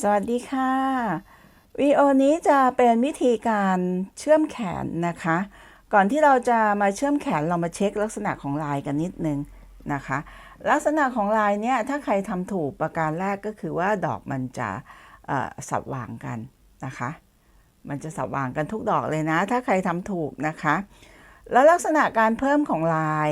สวัสดีค่ะวิดีโอนี้จะเป็นวิธีการเชื่อมแขนนะคะ ก่อนที่เราจะมาเชื่อมแขนเรามาเช็คลักษณะของลายกันนิดนึงนะคะ ลักษณะของลายเนี่ยถ้าใครทำถูกประการแรกก็คือว่าดอกมันจะเอ่อสับวางกันนะคะ มันจะสับวางกันทุกดอกเลยนะ ถ้าใครทำถูกนะคะ แล้วลักษณะการเพิ่มของลาย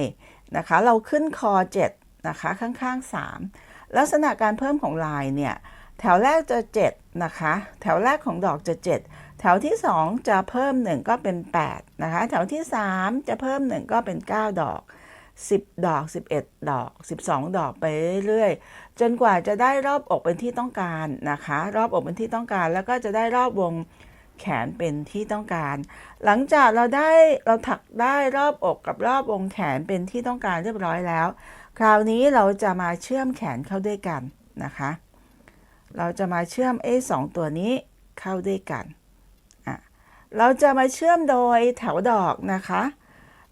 นะคะ เราขึ้นคอ7นะคะข้างๆ 3 ลักษณะการเพิ่มของลายเนี่ย แถวแรกจะ 7 นะคะ แถวแรกของดอกจะ 7 แถวที่ 2 จะเพิ่ม 1 ก็เป็น 8 นะคะ แถวที่ 3 จะเพิ่ม 1 ก็เป็น 9 ดอก 10 ดอก 11 ดอก 12 ดอกไปเรื่อยๆ จนกว่าจะได้รอบอกเป็นที่ต้องการนะคะ รอบอกเป็นที่ต้องการ แล้วก็จะได้รอบวงแขนเป็นที่ต้องการ หลังจากเราได้เราถักได้รอบอกกับรอบวงแขนเป็นที่ต้องการเรียบร้อยแล้ว คราวนี้เราจะมาเชื่อมแขนเข้าด้วยกันนะคะ เราจะมาเชื่อม A สองตัวนี้เข้าด้วยกัน เราจะมาเชื่อมโดยแถวดอกนะคะ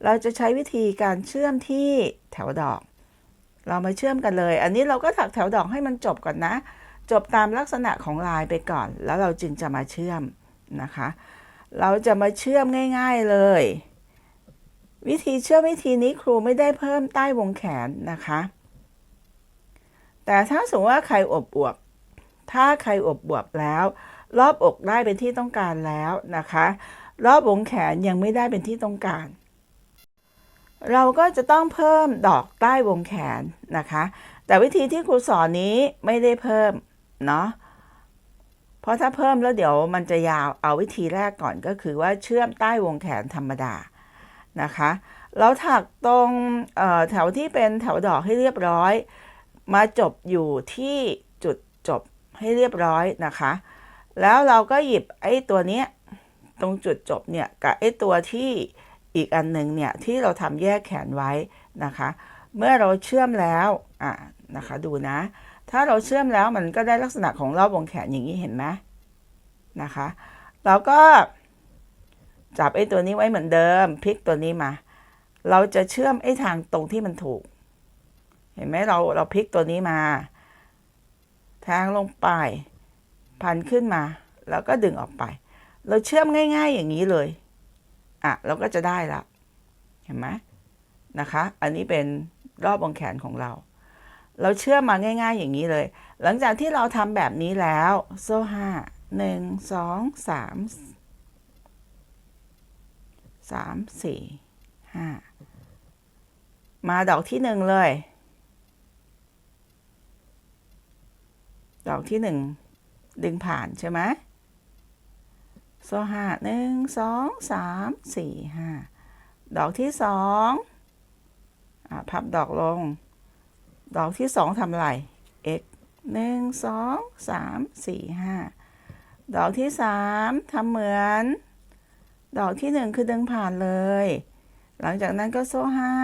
เราจะใช้วิธีการเชื่อมที่แถวดอก เรามาเชื่อมกันเลย อันนี้เราก็ถักแถวดอกให้มันจบก่อนนะ จบตามลักษณะของลายไปก่อน แล้วเราจึงจะมาเชื่อมนะคะ เราจะมาเชื่อมง่าย ๆเลย วิธีเชื่อมวิธีนี้ครูไม่ได้เพิ่มใต้วงแขนนะคะ แต่ถ้าสมมติว่าใครอบอวบ ถ้าใครอบบวบแล้ว รอบอกได้เป็นที่ต้องการแล้วนะคะ รอบวงแขนยังไม่ได้เป็นที่ต้องการ เราก็จะต้องเพิ่มดอกใต้วงแขนนะคะ แต่วิธีที่ครูสอนนี้ไม่ได้เพิ่มเนาะเพราะถ้าเพิ่มแล้วเดี๋ยวมันจะยาวเอาวิธีแรกก่อนก็คือว่าเชื่อมใต้วงแขนธรรมดานะคะเราถักตรงแถวที่เป็นแถวดอกให้เรียบร้อย มาจบอยู่ที่ ให้เรียบร้อยนะคะ แล้วเราก็หยิบไอ้ตัวเนี้ยตรงจุดจบเนี่ยกับไอ้ตัวที่อีกอันหนึ่งเนี่ยที่เราทำแยกแขนไว้นะคะ เมื่อเราเชื่อมแล้วอะนะคะดูนะ ถ้าเราเชื่อมแล้วมันก็ได้ลักษณะของรอบวงแขนอย่างนี้เห็นไหมนะคะเราก็จับไอ้ตัวนี้ไว้เหมือนเดิมพลิกตัวนี้มา เราจะเชื่อมไอ้ทางตรงที่มันถูก เห็นไหมเราเราพลิกตัวนี้มา ทางลงไป พันขึ้นมา แล้วก็ดึงออกไป เราเชื่อมง่าย ๆ อย่างนี้เลย อะ เราก็จะได้ละ เห็นไหมนะคะ อันนี้เป็นรอบวงแขนของเรา เราเชื่อมมาง่าย ๆ อย่างนี้เลย หลังจากที่เราทำแบบนี้แล้ว โซ่ห้าหนึ่งสองสามสามสี่ห้ามาดอกที่หนึ่งเลย ดอกที่หนึ่งดึงผ่านใช่ไหมโซ่ห้าหนึ่งสองสามสี่ห้าดอกที่สองอพับดอกลง ดอกที่สองทำไร x หนึ่งสองสามสี่ห้าดอกที่สามทำเหมือน ดอกที่หนึ่งคือดึงผ่านเลย หลังจากนั้นก็โซ่ห้า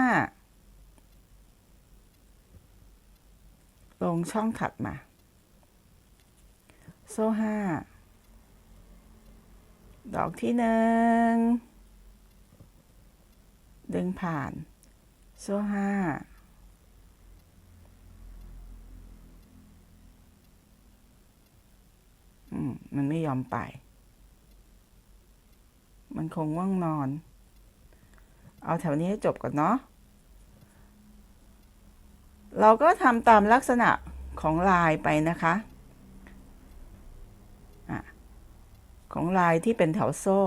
ลงช่องถัดมา โซ่ห้า ดอกที่หนึ่ง ดึงผ่าน โซ่ห้า อืม มันไม่ยอมไป มันคงว่างนอน เอาแถวนี้ให้จบก่อนเนาะ เราก็ทำตามลักษณะของลายไปนะคะอะ ของลายที่เป็นแถวโซ่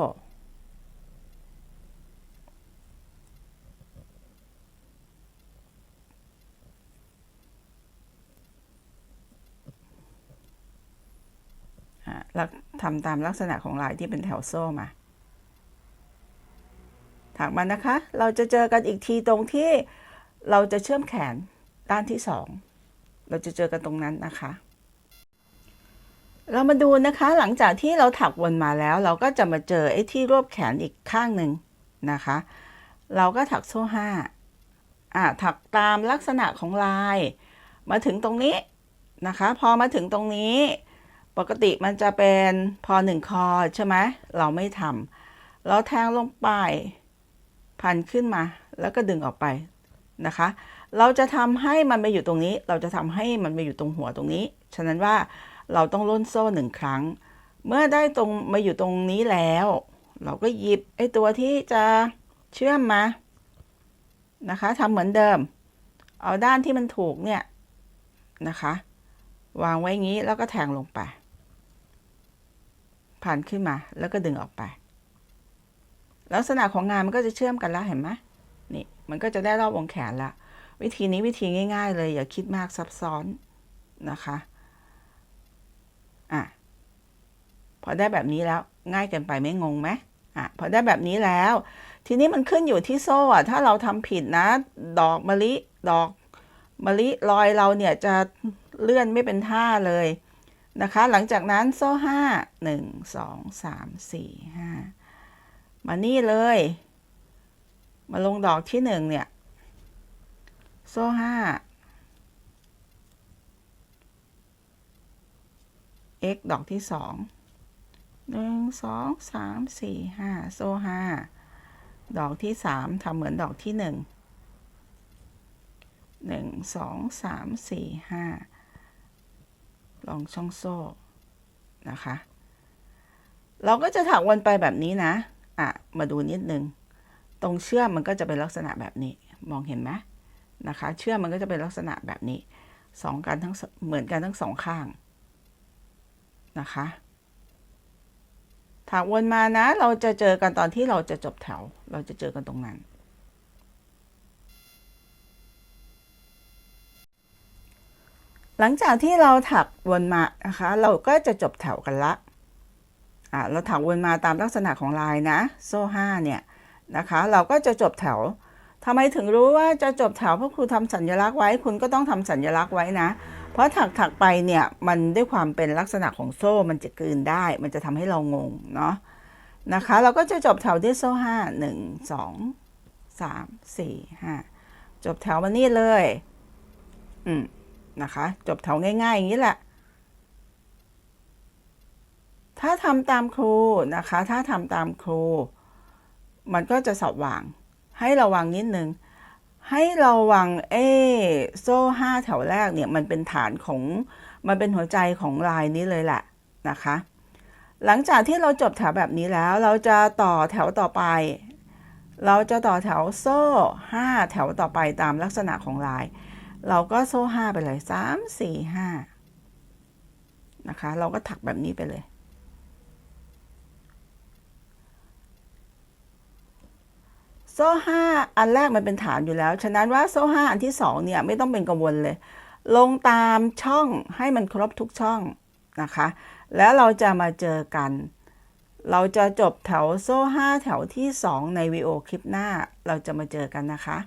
อะแล้วทำตามลักษณะของลายที่เป็นแถวโซ่มาถักมันนะคะ เราจะเจอกันอีกทีตรงที่เราจะเชื่อมแขนด้านที่สอง เราจะเจอกันตรงนั้นนะคะ เรามาดูนะคะหลังจากที่เราถักวนมาแล้ว เราก็จะมาเจอไอ้ที่รวบแขนอีกข้างหนึ่งนะคะ เราก็ถักโซ่ห้าอะถักตามลักษณะของลาย มาถึงตรงนี้นะคะ พอมาถึงตรงนี้ ปกติมันจะเป็นพอหนึ่งคอใช่ไหมเราไม่ทำเราแทงลงไปพันขึ้นมา แล้วก็ดึงออกไปนะคะ เราจะทำให้มันไปอยู่ตรงนี้ เราจะทำให้มันไปอยู่ตรงหัวตรงนี้ ฉะนั้นว่า เราต้องล่นโซ่หนึ่งครั้ง เมื่อได้ตรงมาอยู่ตรงนี้แล้ว เราก็หยิบไอ้ตัวที่จะเชื่อมมานะคะทำเหมือนเดิม เอาด้านที่มันถูกเนี่ยนะคะ วางไว้งี้แล้วก็แทงลงไป ผ่านขึ้นมาแล้วก็ดึงออกไป ลักษณะของงานมันก็จะเชื่อมกันแล้วเห็นไหมนี่มันก็จะได้รอบวงแขนละ วิธีนี้วิธีง่าย ๆ เลยอย่าคิดมากซับซ้อนนะคะอะ พอได้แบบนี้แล้วง่ายเกินไปไม่งงไหมอะพอได้แบบนี้แล้ว ทีนี้มันขึ้นอยู่ที่โซ่อะถ้าเราทำผิดนะ ดอกมะลิดอกมะลิลอยเราเนี่ยจะเลื่อนไม่เป็นท่าเลยนะคะ หลังจากนั้นโซ่ห้าหนึ่งสองสามสี่ห้ามานี่เลย มาลงดอกที่หนึ่งเนี่ย โซ่ห้า x ดอกที่สอง หนึ่งสองสามสี่ห้าโซ่ห้าดอกที่สามทำเหมือนดอกที่หนึ่งหนึ่งสองสามสี่ห้าลองช่องโซ่นะคะ เราก็จะถักวนไปแบบนี้นะ อะ มาดูนิดนึง ตรงเชือกมันก็จะเป็นลักษณะแบบนี้ มองเห็นไหมนะคะ เชือกมันก็จะเป็นลักษณะแบบนี้สองกันทั้งเหมือนกันทั้งสองข้างนะคะ ถักวนมานะ เราจะเจอกันตอนที่เราจะจบแถว เราจะเจอกันตรงนั้น หลังจากที่เราถักวนมานะคะ เราก็จะจบแถวกันละอ่าเราถักวนมาตามลักษณะของลายนะ โซ่ห้าเนี่ยนะคะ เราก็จะจบแถวทำไมถึงรู้ว่าจะจบแถวเพราะครูทำสัญลักษณ์ไว้ คุณก็ต้องทำสัญลักษณ์ไว้นะ เพราะถักถักไปเนี่ยมันด้วยความเป็นลักษณะของโซ่มันจะกลืนได้ มันจะทำให้เรางงเนาะนะคะ เราก็จะจบแถวด้วยโซ่ห้าหนึ่งสองสามสี่ห้าจบแถวมานี่เลย อืมนะคะ จบแถวง่ายๆ อย่างนี้แหละ ถ้าทำตามครูนะคะ ถ้าทำตามครู มันก็จะสอบวาง ให้ระวังนิดนึง ให้ระวังเอโซ่ห้าแถวแรกเนี่ยมันเป็นฐานของมันเป็นหัวใจของลายนี้เลยแหละนะคะ หลังจากที่เราจบแถวแบบนี้แล้วเราจะต่อแถวต่อไป เราจะต่อแถวโซ่ห้าแถวต่อไปตามลักษณะของลาย เราก็โซ่ห้าไปเลยสามสี่ห้านะคะ เราก็ถักแบบนี้ไปเลย โซ่ห้าอันแรกมันเป็นฐานอยู่แล้ว ฉะนั้นว่าโซ่ห้าอันที่สองเนี่ยไม่ต้องเป็นกังวลเลย ลงตามช่องให้มันครบทุกช่องนะคะ แล้วเราจะมาเจอกัน เราจะจบแถวโซ่ห้าแถวที่สองในวีโอคลิปหน้า เราจะมาเจอกันนะคะ